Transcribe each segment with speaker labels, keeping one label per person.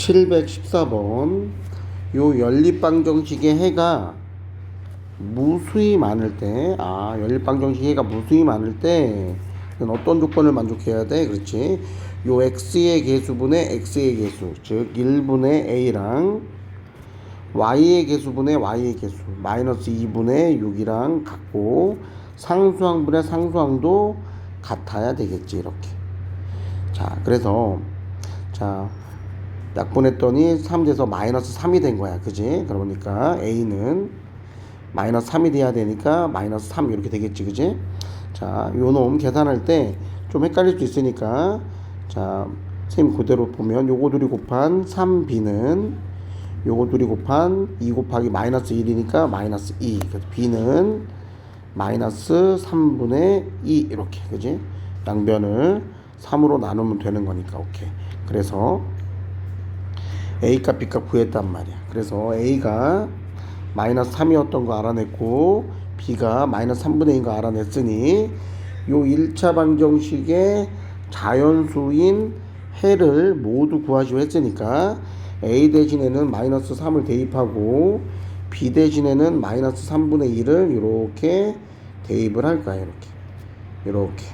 Speaker 1: 714번 요 연립방정식의 해가 무수히 많을 때, 아, 연립방정식 해가 무수히 많을 때, 어떤 조건을 만족해야 돼? 그렇지. 요 x의 개수분의 x의 개수, 즉 1분의 a랑 y의 개수분의 y의 개수, 마이너스 2분의 6이랑 같고, 상수항분의 상수항도 같아야 되겠지, 이렇게. 자, 그래서, 자, 약분했더니 3 돼서 마이너스 3이 된 거야. 그지? 그러니까 A는 마이너스 3이 돼야 되니까 마이너스 3 이렇게 되겠지. 그지? 자, 요 놈 계산할 때 좀 헷갈릴 수 있으니까 자, 선생님 그대로 보면 요거 둘이 곱한 3B는 요거 둘이 곱한 2 곱하기 마이너스 1이니까 마이너스 2. 그래서 B는 마이너스 3분의 2 이렇게. 그지? 양변을 3으로 나누면 되는 거니까 오케이. 그래서 A값 B값 구했단 말이야. 그래서 A가 마이너스 3이었던 거 알아냈고 B가 마이너스 3분의 1인 거 알아냈으니 요 1차 방정식의 자연수인 해를 모두 구하시오 했으니까 A 대신에는 마이너스 3을 대입하고 B 대신에는 마이너스 3분의 1을 이렇게 대입을 할 거야 이렇게 이렇게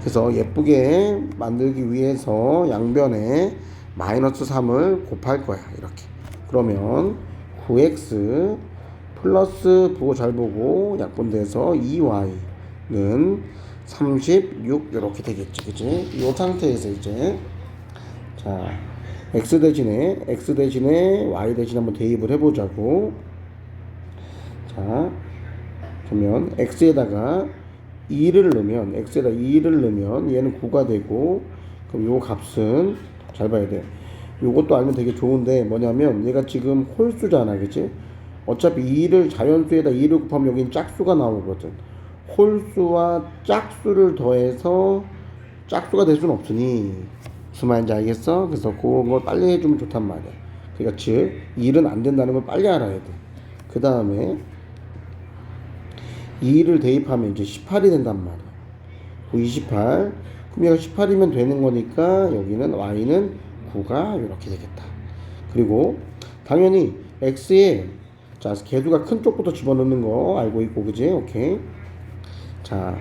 Speaker 1: 그래서 예쁘게 만들기 위해서 양변에 마이너스 3을 곱할 거야 이렇게. 그러면 9x 플러스 보고 잘 보고 약분돼서 2y는 36 이렇게 되겠지 그지 이 상태에서 이제 자 x 대신에 x 대신에 y 대신 한번 대입을 해보자고. 자 그러면 x에다가 2를 넣으면 x에다 2를 넣으면 얘는 9가 되고 그럼 요 값은 잘 봐야 돼. 요것도 알면 되게 좋은데 뭐냐면 얘가 지금 홀수잖아. 그치? 어차피 2를 자연수에다 2를 곱하면 여긴 짝수가 나오거든. 홀수와 짝수를 더해서 짝수가 될 수는 없으니 무슨 말인지 알겠어? 그래서 그런 걸 빨리 해주면 좋단 말이야. 그러니까 즉 1은 안 된다는 걸 빨리 알아야 돼. 그 다음에 2를 대입하면 이제 18이 된단 말이야. 9, 28. 얘가 18이면 되는 거니까 여기는 y는 9가 이렇게 되겠다. 그리고 당연히 x에 자 개수가 큰 쪽부터 집어넣는 거 알고 있고 그지? 오케이. 자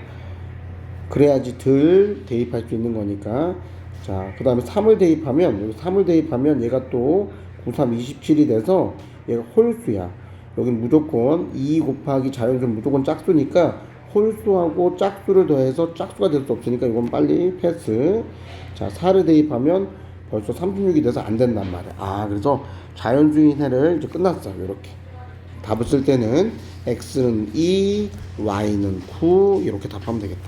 Speaker 1: 그래야지 덜 대입할 수 있는 거니까 자 그 다음에 3을 대입하면 여기 3을 대입하면 얘가 또 9, 3, 27이 돼서 얘가 홀수야. 여긴 무조건 2 곱하기 자연수 무조건 짝수니까 홀수하고 짝수를 더해서 짝수가 될 수 없으니까 이건 빨리 패스. 자, 4를 대입하면 벌써 36이 돼서 안 된단 말이야. 아, 그래서 자연수인 해를 이제 끝났어. 이렇게. 답을 쓸 때는 x는 2, y는 9 이렇게 답하면 되겠다.